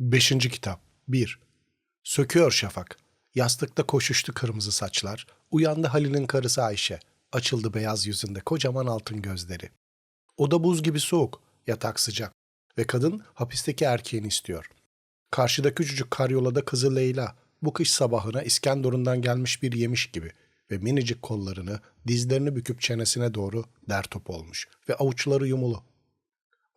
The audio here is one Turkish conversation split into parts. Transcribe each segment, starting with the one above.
Beşinci kitap 1. Söküyor şafak. Yastıkta koşuştu kırmızı saçlar. Uyandı Halil'in karısı Ayşe. Açıldı beyaz yüzünde kocaman altın gözleri. Oda buz gibi soğuk, yatak sıcak. Ve kadın hapisteki erkeğini istiyor. Karşıda küçücük karyolada kızı Leyla. Bu kış sabahına İskenderun'dan gelmiş bir yemiş gibi ve minicik kollarını dizlerini büküp çenesine doğru der top olmuş ve avuçları yumulu.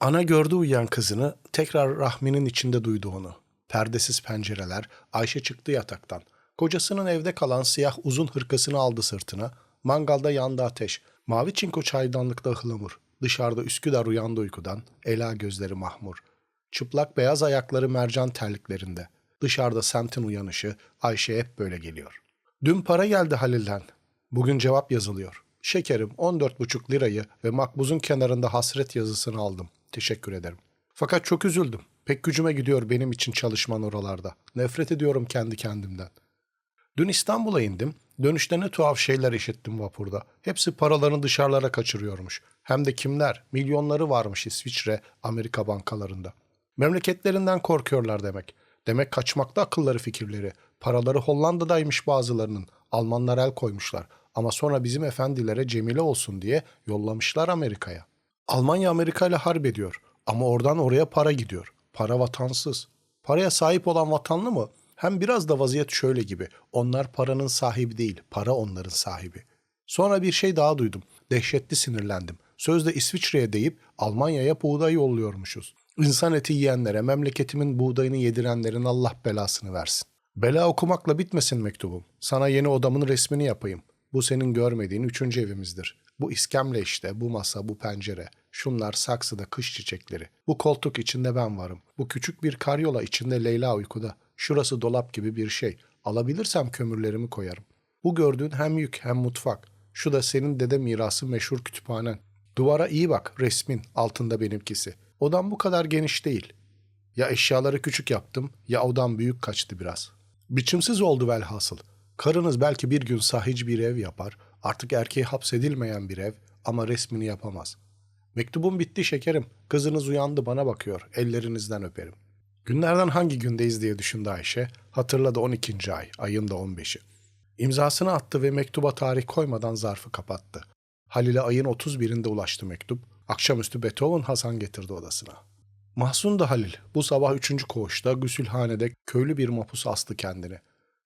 Ana gördü uyuyan kızını, tekrar rahminin içinde duydu onu. Perdesiz pencereler, Ayşe çıktı yataktan. Kocasının evde kalan siyah uzun hırkasını aldı sırtına. Mangalda yandı ateş. Mavi çinko çaydanlıkta ıhlamur. Dışarıda Üsküdar uyandı uykudan. Ela gözleri mahmur. Çıplak beyaz ayakları mercan terliklerinde. Dışarıda semtin uyanışı Ayşe hep böyle geliyor. Dün para geldi Halil'den. Bugün cevap yazılıyor. Şekerim 14,5 lirayı ve makbuzun kenarında hasret yazısını aldım. Teşekkür ederim. Fakat çok üzüldüm. Pek gücüme gidiyor benim için çalışman oralarda. Nefret ediyorum kendi kendimden. Dün İstanbul'a indim. Dönüşte ne tuhaf şeyler işittim vapurda. Hepsi paralarını dışarılara kaçırıyormuş. Hem de kimler? Milyonları varmış İsviçre, Amerika bankalarında. Memleketlerinden korkuyorlar demek. Demek kaçmakta akılları fikirleri. Paraları Hollanda'daymış bazılarının. Almanlar el koymuşlar. Ama sonra bizim efendilere Cemile olsun diye yollamışlar Amerika'ya. Almanya Amerika ile harp ediyor. Ama oradan oraya para gidiyor. Para vatansız. Paraya sahip olan vatanlı mı? Hem biraz da vaziyet şöyle gibi. Onlar paranın sahibi değil, para onların sahibi. Sonra bir şey daha duydum. Dehşetli sinirlendim. Sözde İsviçre'ye deyip Almanya'ya buğday yolluyormuşuz. İnsan eti yiyenlere, memleketimin buğdayını yedirenlerin Allah belasını versin. Bela okumakla bitmesin mektubum. Sana yeni odamın resmini yapayım. Bu senin görmediğin üçüncü evimizdir. Bu iskemle işte, bu masa, bu pencere. Şunlar saksıda kış çiçekleri. Bu koltuk içinde ben varım. Bu küçük bir karyola içinde Leyla uykuda. Şurası dolap gibi bir şey. Alabilirsem kömürlerimi koyarım. Bu gördüğün hem yük hem mutfak. Şu da senin dede mirası meşhur kütüphanen. Duvara iyi bak, resmin altında benimkisi. Odam bu kadar geniş değil. Ya eşyaları küçük yaptım ya odam büyük kaçtı biraz. Biçimsiz oldu velhasıl. Karınız belki bir gün sahici bir ev yapar, artık erkeğe hapsedilmeyen bir ev ama resmini yapamaz. Mektubum bitti şekerim. Kızınız uyandı bana bakıyor. Ellerinizden öperim. Günlerden hangi gündeyiz diye düşündü Ayşe. Hatırladı 12. ay, ayın da 15'i. İmzasını attı ve mektuba tarih koymadan zarfı kapattı. Halil'e ayın 31'inde ulaştı mektup. Akşamüstü Beethoven Hasan getirdi odasına. Mahzun da Halil. Bu sabah üçüncü koğuşta gusülhanede köylü bir mapus astı kendini.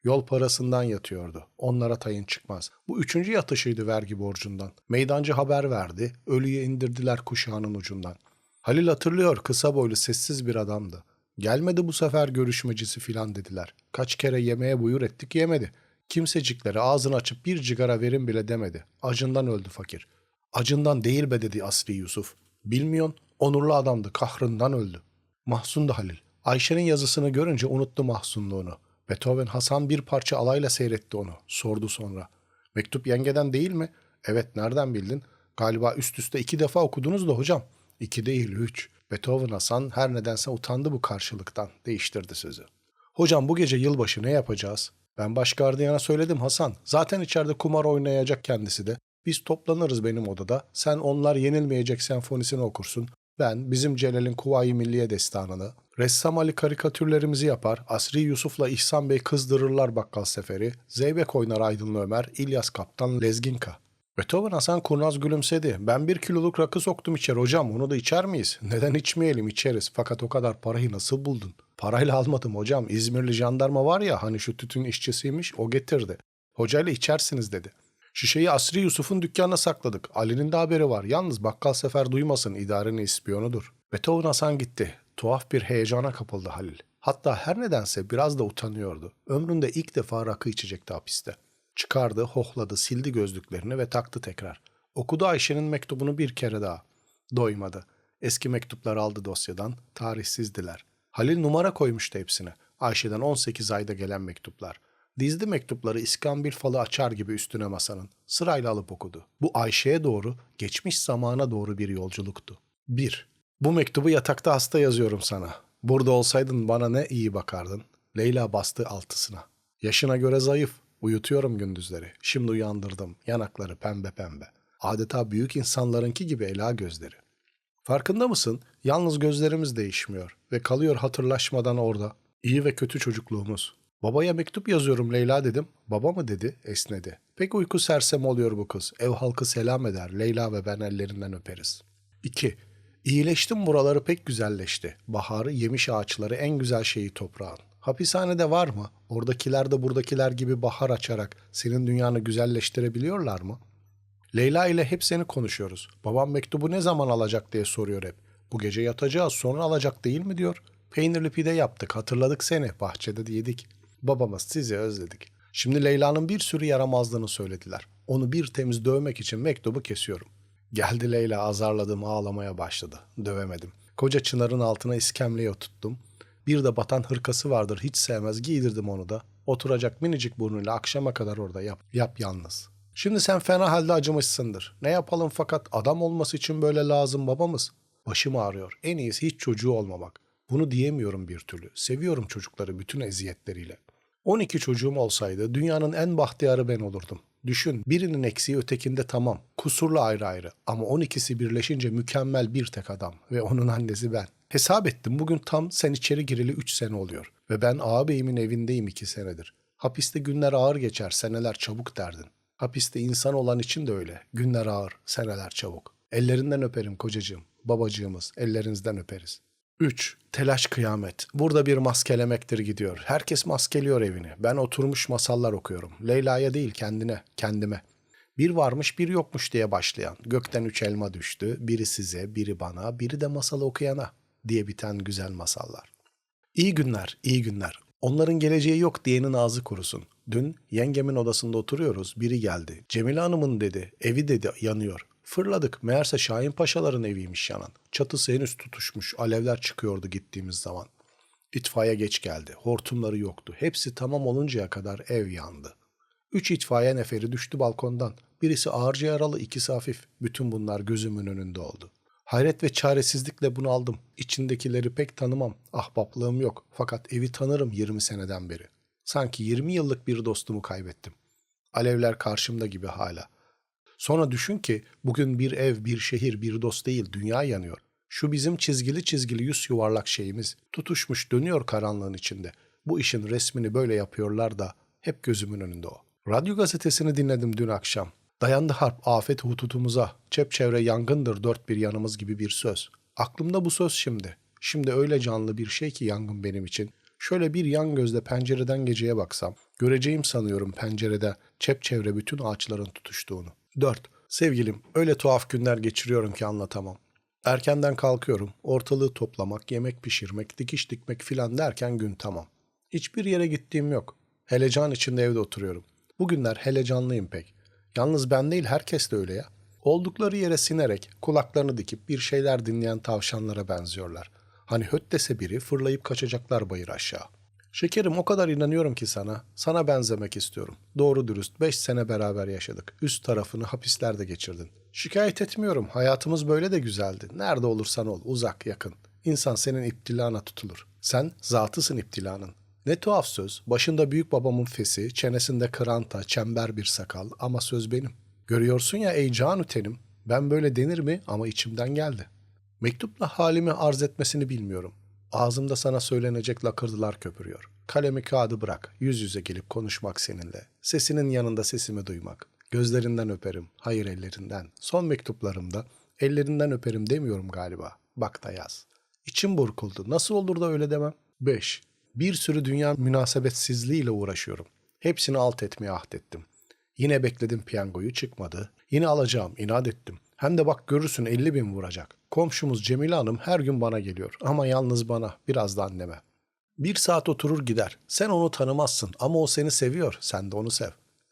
Yol parasından yatıyordu. Onlara tayın çıkmaz. Bu üçüncü yatışıydı vergi borcundan. Meydancı haber verdi. Ölüyü indirdiler kuşağının ucundan. Halil hatırlıyor kısa boylu sessiz bir adamdı. Gelmedi bu sefer görüşmecisi filan dediler. Kaç kere yemeğe buyur ettik yemedi. Kimseciklere ağzını açıp bir cigara verin bile demedi. Acından öldü fakir. Acından değil be dedi Asli Yusuf. Bilmiyon, onurlu adamdı, kahrından öldü. Mahzun da Halil. Ayşe'nin yazısını görünce unuttu mahzunluğunu. Beethoven Hasan bir parça alayla seyretti onu. Sordu sonra. Mektup yengeden değil mi? Evet nereden bildin? Galiba üst üste iki defa okudunuz da hocam. İki değil üç. Beethoven Hasan her nedense utandı bu karşılıktan. Değiştirdi sözü. Hocam bu gece yılbaşı ne yapacağız? Ben baş gardiyana söyledim Hasan. Zaten içeride kumar oynayacak kendisi de. Biz toplanırız benim odada. Sen onlar yenilmeyecek senfonisini okursun. Ben bizim Celal'in Kuvayi Milliye destanını, Ressam Ali karikatürlerimizi yapar, Asri Yusuf'la İhsan Bey kızdırırlar bakkal seferi, Zeybek oynar Aydın Ömer, İlyas Kaptan Lezginka. Beethoven Hasan kurnaz gülümsedi. Ben bir kiloluk rakı soktum içeri hocam onu da içer miyiz? Neden içmeyelim içeriz fakat o kadar parayı nasıl buldun? Parayla almadım hocam İzmirli jandarma var ya hani şu tütün işçisiymiş o getirdi. Hocayla içersiniz dedi. Şişeyi Asri Yusuf'un dükkanına sakladık. Ali'nin de haberi var. Yalnız bakkal sefer duymasın idarenin ispiyonudur. Beethoven Hasan gitti. Tuhaf bir heyecana kapıldı Halil. Hatta her nedense biraz da utanıyordu. Ömründe ilk defa rakı içecekti hapiste. Çıkardı, hohladı, sildi gözlüklerini ve taktı tekrar. Okudu Ayşe'nin mektubunu bir kere daha. Doymadı. Eski mektuplar aldı dosyadan, tarihsizdiler. Halil numara koymuştu hepsine. Ayşe'den 18 ayda gelen mektuplar. Dizdi mektupları iskambil falı açar gibi üstüne masanın. Sırayla alıp okudu. Bu Ayşe'ye doğru, geçmiş zamana doğru bir yolculuktu. 1. Bu mektubu yatakta hasta yazıyorum sana. Burada olsaydın bana ne iyi bakardın. Leyla bastı altısına. Yaşına göre zayıf. Uyutuyorum gündüzleri. Şimdi uyandırdım. Yanakları pembe pembe. Adeta büyük insanlarınki gibi ela gözleri. Farkında mısın? Yalnız gözlerimiz değişmiyor ve kalıyor hatırlaşmadan orada. İyi ve kötü çocukluğumuz. Babaya mektup yazıyorum Leyla dedim. Baba mı dedi? Esnedi. Pek uyku sersem oluyor bu kız. Ev halkı selam eder. Leyla ve ben ellerinden öperiz. 2. İyileştim buraları pek güzelleşti. Baharı yemiş ağaçları en güzel şeyi toprağın. Hapishanede var mı? Oradakiler de buradakiler gibi bahar açarak senin dünyanı güzelleştirebiliyorlar mı? Leyla ile hep seni konuşuyoruz. Babam mektubu ne zaman alacak diye soruyor hep. Bu gece yatacağız sonra alacak değil mi diyor. Peynirli pide yaptık hatırladık seni bahçede de yedik. Babamız sizi özledik. Şimdi Leyla'nın bir sürü yaramazlığını söylediler. Onu bir temiz dövmek için mektubu kesiyorum. Geldi Leyla azarladım ağlamaya başladı. Dövemedim. Koca çınarın altına iskemleye oturttum. Bir de batan hırkası vardır hiç sevmez giydirdim onu da. Oturacak minicik burnuyla akşama kadar orada yap, yap yalnız. Şimdi sen fena halde acımışsındır. Ne yapalım fakat adam olması için böyle lazım babamız. Başım ağrıyor. En iyisi hiç çocuğu olmamak. Bunu diyemiyorum bir türlü. Seviyorum çocukları bütün eziyetleriyle. 12 çocuğum olsaydı dünyanın en bahtiyarı ben olurdum. Düşün birinin eksiği ötekinde tamam. Kusurlu ayrı ayrı ama 12'si birleşince mükemmel bir tek adam ve onun annesi ben. Hesap ettim bugün tam sen içeri gireli 3 sene oluyor ve ben ağabeyimin evindeyim 2 senedir. Hapiste günler ağır geçer seneler çabuk derdin. Hapiste insan olan için de öyle. Günler ağır, seneler çabuk. Ellerinden öperim kocacığım, babacığımız, ellerinizden öperiz. 3. Telaş kıyamet. Burada bir maskelemektir gidiyor. Herkes maskeliyor evini. Ben oturmuş masallar okuyorum. Leyla'ya değil kendine, kendime. Bir varmış bir yokmuş diye başlayan. Gökten üç elma düştü. Biri size, biri bana, biri de masalı okuyana diye biten güzel masallar. İyi günler, iyi günler. Onların geleceği yok diyenin ağzı kurusun. Dün yengemin odasında oturuyoruz. Biri geldi. Cemile Hanım'ın dedi. Evi dedi yanıyor. Fırladık. Meğerse Şahin Paşaların eviymiş yanan. Çatısı henüz tutuşmuş. Alevler çıkıyordu gittiğimiz zaman. İtfaiye geç geldi. Hortumları yoktu. Hepsi tamam oluncaya kadar ev yandı. Üç itfaiye neferi düştü balkondan. Birisi ağırca yaralı, ikisi hafif. Bütün bunlar gözümün önünde oldu. Hayret ve çaresizlikle bunu aldım. İçindekileri pek tanımam. Ahbaplığım yok. Fakat evi tanırım 20 seneden beri. Sanki 20 yıllık bir dostumu kaybettim. Alevler karşımda gibi hala. Sonra düşün ki bugün bir ev, bir şehir, bir dost değil dünya yanıyor. Şu bizim çizgili çizgili yüz yuvarlak şeyimiz tutuşmuş dönüyor karanlığın içinde. Bu işin resmini böyle yapıyorlar da hep gözümün önünde o. Radyo gazetesini dinledim dün akşam. Dayandı harp afet hututumuza, çepçevre yangındır dört bir yanımız gibi bir söz. Aklımda bu söz şimdi. Şimdi öyle canlı bir şey ki yangın benim için. Şöyle bir yan gözle pencereden geceye baksam, göreceğim sanıyorum pencerede çepçevre bütün ağaçların tutuştuğunu. 4. Sevgilim, öyle tuhaf günler geçiriyorum ki anlatamam. Erkenden kalkıyorum, ortalığı toplamak, yemek pişirmek, dikiş dikmek filan derken gün tamam. Hiçbir yere gittiğim yok. Helecan içinde evde oturuyorum. Bugünler helecanlıyım pek. Yalnız ben değil herkes de öyle ya. Oldukları yere sinerek, kulaklarını dikip bir şeyler dinleyen tavşanlara benziyorlar. Hani höt dese biri fırlayıp kaçacaklar bayır aşağı. Şekerim o kadar inanıyorum ki sana. Sana benzemek istiyorum. Doğru dürüst beş sene beraber yaşadık. Üst tarafını hapislerde geçirdin. Şikayet etmiyorum. Hayatımız böyle de güzeldi. Nerede olursan ol, uzak, yakın. İnsan senin iptilana tutulur. Sen zatısın iptilanın. Ne tuhaf söz. Başında büyük babamın fesi, çenesinde kıranta, çember bir sakal ama söz benim. Görüyorsun ya ey can ütenim. Ben böyle denir mi ama içimden geldi. Mektupla halimi arz etmesini bilmiyorum. Ağzımda sana söylenecek lakırdılar köpürüyor. Kalemi kağıdı bırak. Yüz yüze gelip konuşmak seninle. Sesinin yanında sesimi duymak. Gözlerinden öperim. Hayır ellerinden. Son mektuplarımda ellerinden öperim demiyorum galiba. Bak da yaz. İçim burkuldu. Nasıl olur da öyle demem? 5. Bir sürü dünya münasebetsizliğiyle uğraşıyorum. Hepsini alt etmeye ahdettim. Yine bekledim piyangoyu çıkmadı. Yine alacağım inat ettim. Hem de bak görürsün 50 bin vuracak. Komşumuz Cemile Hanım her gün bana geliyor ama yalnız bana biraz da anneme. Bir saat oturur gider. Sen onu tanımazsın ama o seni seviyor. Sen de onu sev.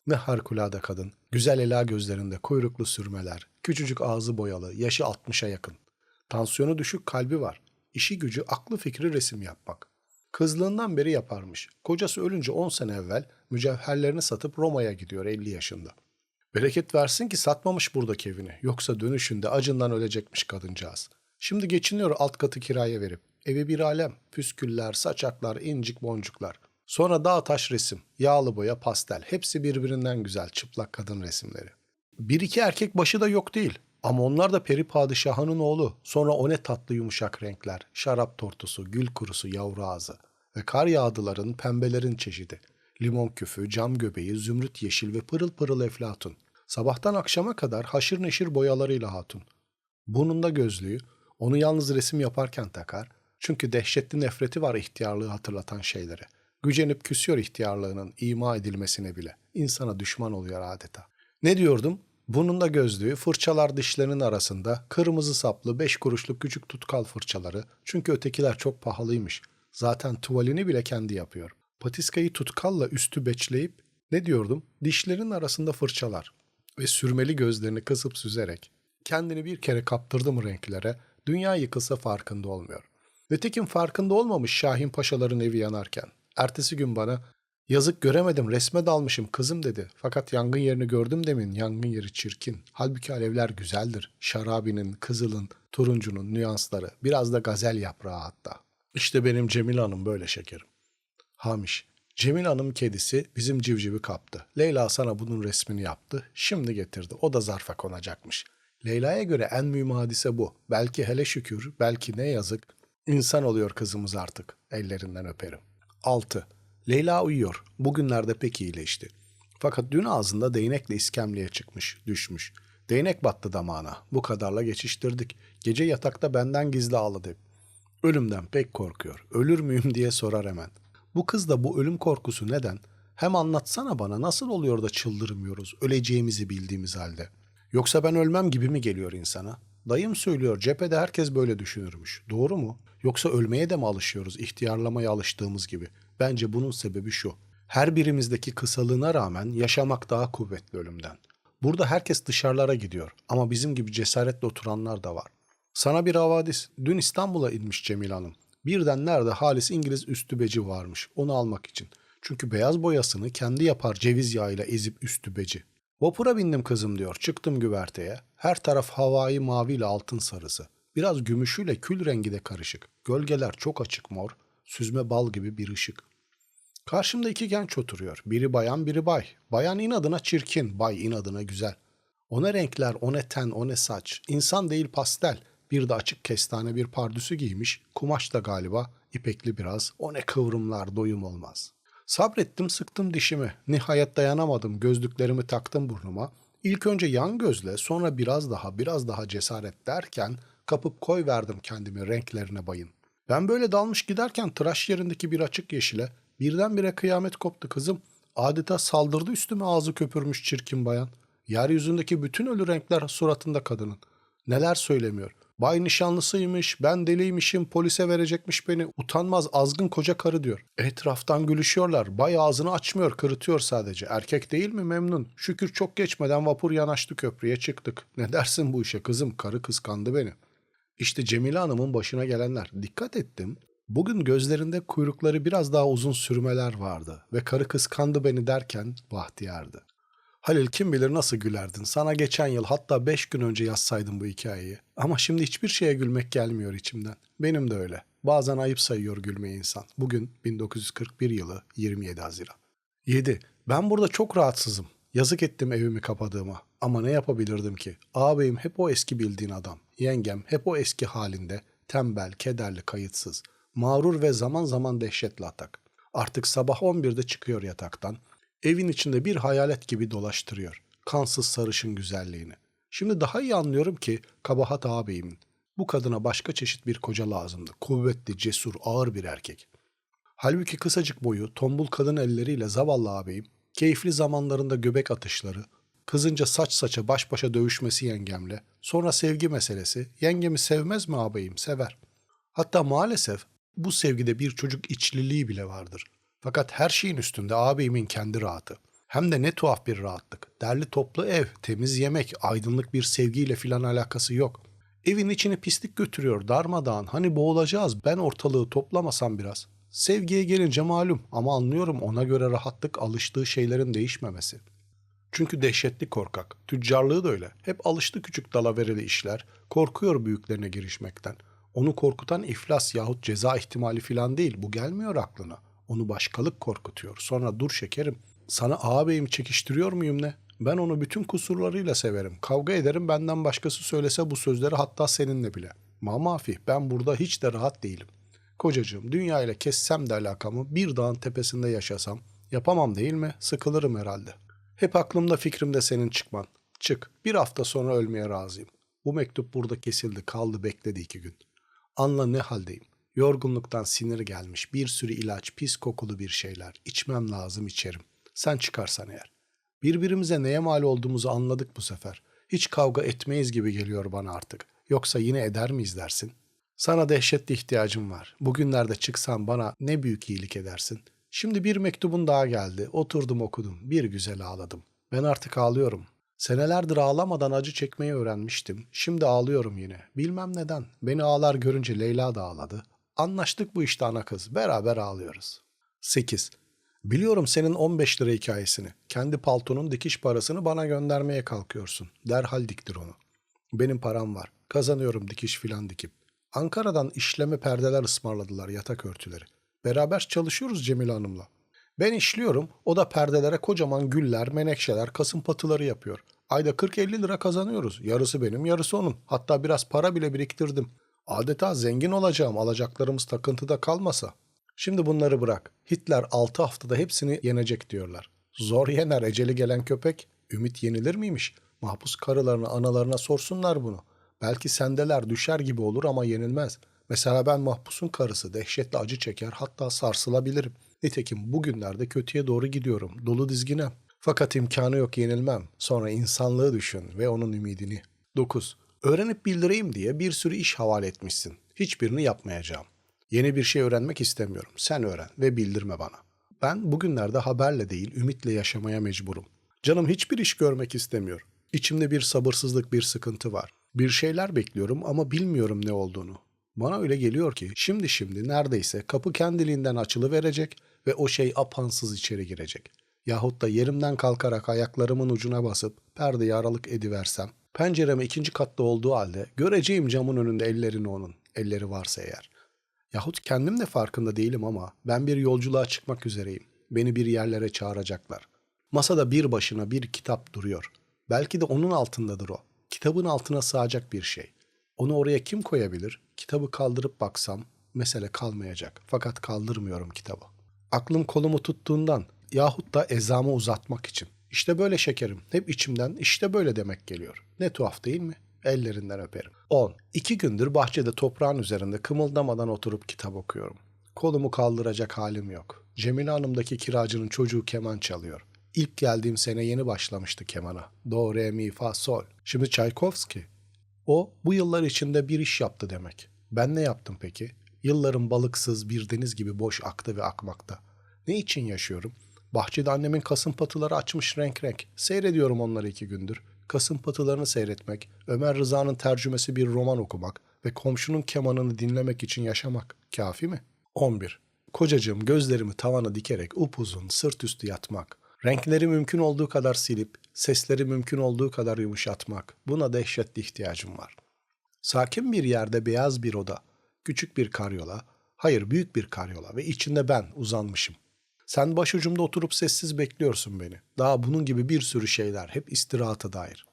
Ne harikulade kadın. Güzel ela gözlerinde kuyruklu sürmeler. Küçücük ağzı boyalı. Yaşı 60'a yakın. Tansiyonu düşük kalbi var. İşi gücü aklı fikri resim yapmak. Kızlığından beri yaparmış. Kocası ölünce 10 sene evvel mücevherlerini satıp Roma'ya gidiyor 50 yaşında. Bereket versin ki satmamış buradaki evini. Yoksa dönüşünde acından ölecekmiş kadıncağız. Şimdi geçiniyor alt katı kiraya verip. Evi bir alem. Püsküller, saçaklar, incik boncuklar. Sonra dağ taş resim, yağlı boya, pastel. Hepsi birbirinden güzel çıplak kadın resimleri. Bir iki erkek başı da yok değil. Ama onlar da peri padişahının oğlu. Sonra o ne tatlı yumuşak renkler. Şarap tortusu, gül kurusu, yavru ağzı. Ve kar yağdıların, pembelerin çeşidi. Limon küfü, cam göbeği, zümrüt yeşil ve pırıl pırıl eflatun. Sabahtan akşama kadar haşır neşir boyalarıyla hatun. Burnunda gözlüğü, onu yalnız resim yaparken takar. Çünkü dehşetli nefreti var ihtiyarlığı hatırlatan şeylere. Gücenip küsüyor ihtiyarlığının ima edilmesine bile. İnsana düşman oluyor adeta. Ne diyordum? Burnunda gözlüğü, fırçalar dişlerinin arasında, kırmızı saplı beş kuruşluk küçük tutkal fırçaları. Çünkü ötekiler çok pahalıymış. Zaten tuvalini bile kendi yapıyor. Patiskayı tutkalla üstü beçleyip, ne diyordum? Dişlerin arasında fırçalar ve sürmeli gözlerini kısıp süzerek kendini bir kere kaptırdı mı renklere, dünya yıkılsa farkında olmuyor. Nitekim farkında olmamış Şahin Paşaların evi yanarken. Ertesi gün bana yazık göremedim resme dalmışım kızım dedi. Fakat yangın yerini gördüm demin yangın yeri çirkin. Halbuki alevler güzeldir. Şarabinin, kızılın, turuncunun nüansları. Biraz da gazel yaprağı hatta. İşte benim Cemil Hanım böyle şekerim. Hamiş. Cemil Hanım kedisi bizim civcivi kaptı. Leyla sana bunun resmini yaptı. Şimdi getirdi. O da zarfa konacakmış. Leyla'ya göre en mühim hadise bu. Belki hele şükür, belki ne yazık. İnsan oluyor kızımız artık. Ellerinden öperim. 6. Leyla uyuyor. Bugünlerde pek iyileşti. Fakat dün ağzında değnekle iskemleye çıkmış, düşmüş. Değnek battı damağına. Bu kadarla geçiştirdik. Gece yatakta benden gizli ağladı. Ölümden pek korkuyor. Ölür müyüm diye sorar hemen. Bu kız da bu ölüm korkusu neden? Hem anlatsana bana nasıl oluyor da çıldırmıyoruz öleceğimizi bildiğimiz halde. Yoksa ben ölmem gibi mi geliyor insana? Dayım söylüyor cephede herkes böyle düşünürmüş. Doğru mu? Yoksa ölmeye de mi alışıyoruz ihtiyarlamaya alıştığımız gibi? Bence bunun sebebi şu. Her birimizdeki kısalığına rağmen yaşamak daha kuvvetli ölümden. Burada herkes dışarılara gidiyor ama bizim gibi cesaretle oturanlar da var. Sana bir havadis. Dün İstanbul'a inmiş Cemil Hanım. Birden nerede halis İngiliz üstübeci varmış onu almak için. Çünkü beyaz boyasını kendi yapar ceviz yağıyla ezip üstübeci. Vapura bindim kızım diyor. Çıktım güverteye. Her taraf havai maviyle altın sarısı. Biraz gümüşüyle kül rengi de karışık. Gölgeler çok açık mor. Süzme bal gibi bir ışık. Karşımda iki genç oturuyor. Biri bayan, biri bay. Bayan inadına çirkin, bay inadına güzel. O ne renkler, o ne ten, o ne saç. İnsan değil pastel. Bir de açık kestane bir pardüsü giymiş. Kumaş da galiba, ipekli biraz. O ne kıvrımlar, doyum olmaz. Sabrettim, sıktım dişimi. Nihayet dayanamadım, gözlüklerimi taktım burnuma. İlk önce yan gözle, sonra biraz daha, biraz daha cesaret derken kapıp koy verdim kendimi renklerine bayın. Ben böyle dalmış giderken tıraş yerindeki bir açık yeşile birdenbire kıyamet koptu kızım. Adeta saldırdı üstüme ağzı köpürmüş çirkin bayan. Yeryüzündeki bütün ölü renkler suratında kadının. Neler söylemiyor. Bay nişanlısıymış, ben deliymişim, polise verecekmiş beni, utanmaz azgın koca karı diyor. Etraftan gülüşüyorlar, bay ağzını açmıyor, kırıtıyor sadece. Erkek değil mi memnun? Şükür çok geçmeden vapur yanaştı köprüye çıktık. Ne dersin bu işe kızım, karı kıskandı beni. İşte Cemile Hanım'ın başına gelenler. Dikkat ettim. Bugün gözlerinde kuyrukları biraz daha uzun sürmeler vardı ve karı kıskandı beni derken bahtiyardı. Halil kim bilir nasıl gülerdin. Sana geçen yıl hatta beş gün önce yazsaydım bu hikayeyi. Ama şimdi hiçbir şeye gülmek gelmiyor içimden. Benim de öyle. Bazen ayıp sayıyor gülmeyi insan. Bugün 1941 yılı 27 Haziran. 7. Ben burada çok rahatsızım. Yazık ettim evimi kapadığıma. Ama ne yapabilirdim ki? Ağabeyim hep o eski bildiğin adam. Yengem hep o eski halinde. Tembel, kederli, kayıtsız. Mağrur ve zaman zaman dehşetli atak. Artık sabah 11'de çıkıyor yataktan. Evin içinde bir hayalet gibi dolaştırıyor. Kansız sarışın güzelliğini. Şimdi daha iyi anlıyorum ki kabahat ağabeyimin. Bu kadına başka çeşit bir koca lazımdı. Kuvvetli, cesur, ağır bir erkek. Halbuki kısacık boyu, tombul kadın elleriyle zavallı ağabeyim, keyifli zamanlarında göbek atışları, kızınca saç saça baş başa dövüşmesi yengemle, sonra sevgi meselesi, yengemi sevmez mi ağabeyim? Sever. Hatta maalesef bu sevgide bir çocuk içliliği bile vardır. Fakat her şeyin üstünde ağabeyimin kendi rahatı. Hem de ne tuhaf bir rahatlık. Derli toplu ev, temiz yemek, aydınlık bir sevgiyle filan alakası yok. Evin içini pislik götürüyor darmadağın. Hani boğulacağız ben ortalığı toplamasam biraz. Sevgiye gelince malum ama anlıyorum ona göre rahatlık alıştığı şeylerin değişmemesi. Çünkü dehşetli korkak. Tüccarlığı da öyle. Hep alıştı küçük dalavereli işler. Korkuyor büyüklerine girişmekten. Onu korkutan iflas yahut ceza ihtimali filan değil. Bu gelmiyor aklına. Onu başkalık korkutuyor. Sonra dur şekerim. Sana ağabeyim çekiştiriyor muyum ne? Ben onu bütün kusurlarıyla severim. Kavga ederim benden başkası söylese bu sözleri hatta seninle bile. Mamafi ben burada hiç de rahat değilim. Kocacığım dünya ile kessem de alakamı bir dağın tepesinde yaşasam yapamam değil mi? Sıkılırım herhalde. Hep aklımda fikrimde senin çıkman. Çık bir hafta sonra ölmeye razıyım. Bu mektup burada kesildi kaldı bekledi iki gün. Anla ne haldeyim. Yorgunluktan sinir gelmiş bir sürü ilaç pis kokulu bir şeyler. İçmem lazım içerim. Sen çıkarsan eğer. Birbirimize neye mal olduğumuzu anladık bu sefer. Hiç kavga etmeyiz gibi geliyor bana artık. Yoksa yine eder miyiz dersin? Sana dehşetli ihtiyacım var. Bugünlerde çıksan bana ne büyük iyilik edersin. Şimdi bir mektubun daha geldi. Oturdum okudum. Bir güzel ağladım. Ben artık ağlıyorum. Senelerdir ağlamadan acı çekmeyi öğrenmiştim. Şimdi ağlıyorum yine. Bilmem neden. Beni ağlar görünce Leyla da ağladı. Anlaştık bu işte ana kız. Beraber ağlıyoruz. 8. Biliyorum senin 15 lira hikayesini. Kendi paltonun dikiş parasını bana göndermeye kalkıyorsun. Derhal diktir onu. Benim param var. Kazanıyorum dikiş filan dikip. Ankara'dan işleme perdeler ısmarladılar yatak örtüleri. Beraber çalışıyoruz Cemil Hanım'la. Ben işliyorum, o da perdelere kocaman güller, menekşeler, kasım patıları yapıyor. Ayda 40-50 lira kazanıyoruz. Yarısı benim, yarısı onun. Hatta biraz para bile biriktirdim. Adeta zengin olacağım alacaklarımız takıntıda kalmasa. Şimdi bunları bırak. Hitler 6 haftada hepsini yenecek diyorlar. Zor yener eceli gelen köpek. Ümit yenilir miymiş? Mahpus karılarına, analarına sorsunlar bunu. Belki sendeler düşer gibi olur ama yenilmez. Mesela ben mahpusun karısı dehşetli acı çeker hatta sarsılabilirim. Nitekim bugünlerde kötüye doğru gidiyorum. Dolu dizginem. Fakat imkanı yok yenilmem. Sonra insanlığı düşün ve onun ümidini. 9. Öğrenip bildireyim diye bir sürü iş havale etmişsin. Hiçbirini yapmayacağım. Yeni bir şey öğrenmek istemiyorum. Sen öğren ve bildirme bana. Ben bugünlerde haberle değil ümitle yaşamaya mecburum. Canım hiçbir iş görmek istemiyor. İçimde bir sabırsızlık, bir sıkıntı var. Bir şeyler bekliyorum ama bilmiyorum ne olduğunu. Bana öyle geliyor ki şimdi şimdi neredeyse kapı kendiliğinden açılı verecek ve o şey apansız içeri girecek. Yahut da yerimden kalkarak ayaklarımın ucuna basıp perdeyi aralık ediversem, pencerem ikinci katta olduğu halde göreceğim camın önünde ellerini onun, elleri varsa eğer. Yahut kendim de farkında değilim ama ben bir yolculuğa çıkmak üzereyim. Beni bir yerlere çağıracaklar. Masada bir başına bir kitap duruyor. Belki de onun altındadır o. Kitabın altına sığacak bir şey. Onu oraya kim koyabilir? Kitabı kaldırıp baksam mesele kalmayacak. Fakat kaldırmıyorum kitabı. Aklım kolumu tuttuğundan yahut da ezamı uzatmak için. İşte böyle şekerim. Hep içimden işte böyle demek geliyor. Ne tuhaf değil mi? Ellerinden öperim. 10. İki gündür bahçede toprağın üzerinde kımıldamadan oturup kitap okuyorum. Kolumu kaldıracak halim yok. Cemile Hanım'daki kiracının çocuğu keman çalıyor. İlk geldiğim sene yeni başlamıştı kemana. Do, re, mi, fa, sol. Şimdi Çaykovski. O bu yıllar içinde bir iş yaptı demek. Ben ne yaptım peki? Yıllarım balıksız bir deniz gibi boş aktı ve akmakta. Ne için yaşıyorum? Bahçede annemin kasım patıları açmış renk renk. Seyrediyorum onları iki gündür. Kasım patılarını seyretmek, Ömer Rıza'nın tercümesi bir roman okumak ve komşunun kemanını dinlemek için yaşamak kafi mi? 11. Kocacığım gözlerimi tavana dikerek upuzun sırt üstü yatmak. Renkleri mümkün olduğu kadar silip, sesleri mümkün olduğu kadar yumuşatmak. Buna dehşetli ihtiyacım var. Sakin bir yerde beyaz bir oda, küçük bir karyola, hayır büyük bir karyola ve içinde ben uzanmışım. Sen başucumda oturup sessiz bekliyorsun beni. Daha bunun gibi bir sürü şeyler hep istirahata dair.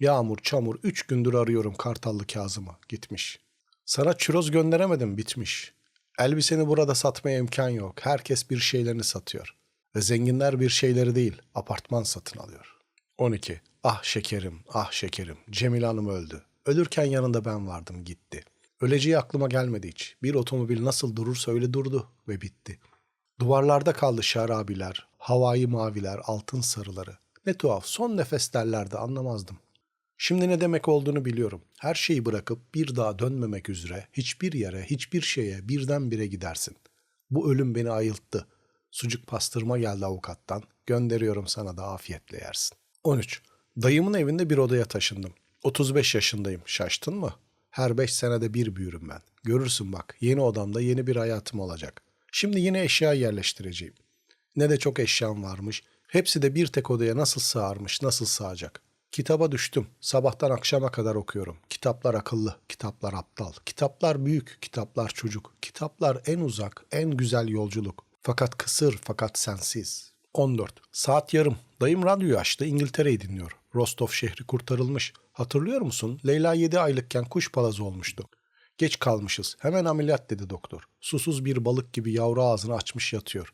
Yağmur, çamur, üç gündür arıyorum Kartallı Kazım'ı. Gitmiş. Sana çüroz gönderemedim bitmiş. Elbiseni burada satmaya imkan yok. Herkes bir şeylerini satıyor. Ve zenginler bir şeyleri değil, apartman satın alıyor. 12. Ah şekerim, ah şekerim. Cemil Hanım öldü. Ölürken yanında ben vardım, gitti. Öleceği aklıma gelmedi hiç. Bir otomobil nasıl durursa öyle durdu ve bitti. Duvarlarda kaldı şarabiler, havai maviler, altın sarıları. Ne tuhaf, son nefes derlerdi anlamazdım. Şimdi ne demek olduğunu biliyorum. Her şeyi bırakıp bir daha dönmemek üzere hiçbir yere, hiçbir şeye birdenbire gidersin. Bu ölüm beni ayılttı. Sucuk pastırma geldi avukattan. Gönderiyorum sana da afiyetle yersin. 13. Dayımın evinde bir odaya taşındım. 35 yaşındayım. Şaştın mı? Her 5 senede bir büyürüm ben. Görürsün bak yeni odamda yeni bir hayatım olacak. Şimdi yine eşya yerleştireceğim. Ne de çok eşyam varmış. Hepsi de bir tek odaya nasıl sığarmış, nasıl sığacak. Kitaba düştüm. Sabahtan akşama kadar okuyorum. Kitaplar akıllı, kitaplar aptal. Kitaplar büyük, kitaplar çocuk. Kitaplar en uzak, en güzel yolculuk. Fakat kısır, fakat sensiz. 14. Saat yarım. Dayım radyoyu açtı. İngiltere'yi dinliyor. Rostov şehri kurtarılmış. Hatırlıyor musun? Leyla 7 aylıkken kuş palazı olmuştu. Geç kalmışız. Hemen ameliyat dedi doktor. Susuz bir balık gibi yavru ağzını açmış yatıyor.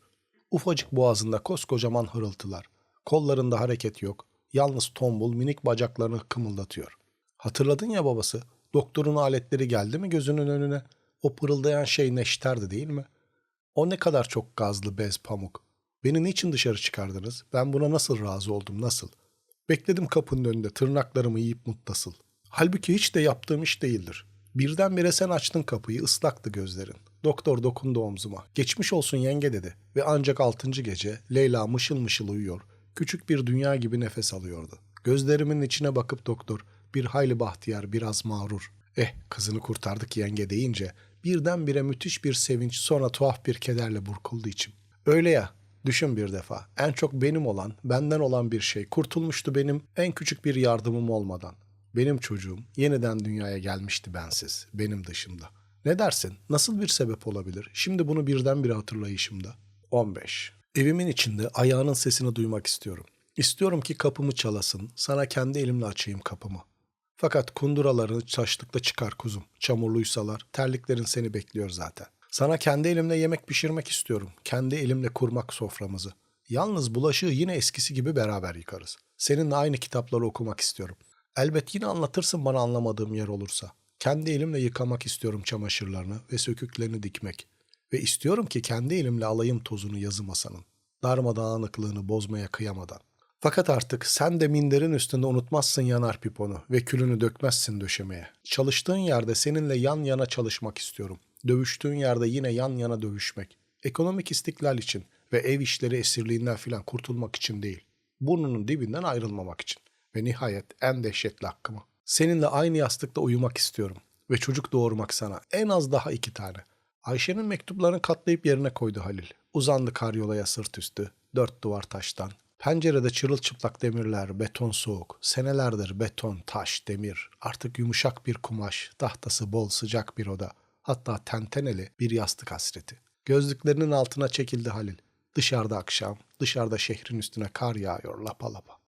Ufacık boğazında koskocaman hırıltılar. Kollarında hareket yok. Yalnız tombul minik bacaklarını kımıldatıyor. Hatırladın ya babası. Doktorun aletleri geldi mi gözünün önüne? O pırıldayan şey neşterdi değil mi? O ne kadar çok gazlı bez pamuk. Beni niçin dışarı çıkardınız? Ben buna nasıl razı oldum nasıl? Bekledim kapının önünde tırnaklarımı yiyip mutlasıl. Halbuki hiç de yaptığım iş değildir. Birdenbire sen açtın kapıyı ıslaktı gözlerin. Doktor dokundu omzuma. Geçmiş olsun yenge dedi. Ve ancak altıncı gece Leyla mışıl mışıl uyuyor. Küçük bir dünya gibi nefes alıyordu. Gözlerimin içine bakıp doktor bir hayli bahtiyar biraz mağrur. Eh kızını kurtardık yenge deyince birdenbire müthiş bir sevinç sonra tuhaf bir kederle burkuldu içim. Öyle ya Düşün bir defa. En çok benim olan, benden olan bir şey kurtulmuştu benim en küçük bir yardımım olmadan. Benim çocuğum yeniden dünyaya gelmişti bensiz, benim dışımda. Ne dersin? Nasıl bir sebep olabilir? Şimdi bunu birdenbire hatırlayışımda. 15. Evimin içinde ayağının sesini duymak istiyorum. İstiyorum ki kapımı çalasın, sana kendi elimle açayım kapımı. Fakat kunduralarını taşlıkla çıkar kuzum. Çamurluysalar, terliklerin seni bekliyor zaten. Sana kendi elimle yemek pişirmek istiyorum. Kendi elimle kurmak soframızı. Yalnız bulaşığı yine eskisi gibi beraber yıkarız. Seninle aynı kitapları okumak istiyorum. Elbet yine anlatırsın bana anlamadığım yer olursa. Kendi elimle yıkamak istiyorum çamaşırlarını ve söküklerini dikmek. Ve istiyorum ki kendi elimle alayım tozunu yazı masanın. Darmadağınıklığını bozmaya kıyamadan. Fakat artık sen de minderin üstünde unutmazsın yanar piponu ve külünü dökmezsin döşemeye. Çalıştığın yerde seninle yan yana çalışmak istiyorum. Dövüştüğün yerde yine yan yana dövüşmek. Ekonomik istiklal için ve ev işleri esirliğinden filan kurtulmak için değil. Burnunun dibinden ayrılmamak için. Ve nihayet en dehşetli hakkımı. Seninle aynı yastıkta uyumak istiyorum. Ve çocuk doğurmak sana. En az daha iki tane. Ayşe'nin mektuplarını katlayıp yerine koydu Halil. Uzandı karyolaya sırt üstü. Dört duvar taştan. Pencerede çırılçıplak demirler, beton soğuk. Senelerdir beton, taş, demir. Artık yumuşak bir kumaş, tahtası bol sıcak bir oda. Hatta tenteneli bir yastık hasreti. Gözlüklerinin altına çekildi Halil. Dışarıda akşam, dışarıda şehrin üstüne kar yağıyor lapa lapa.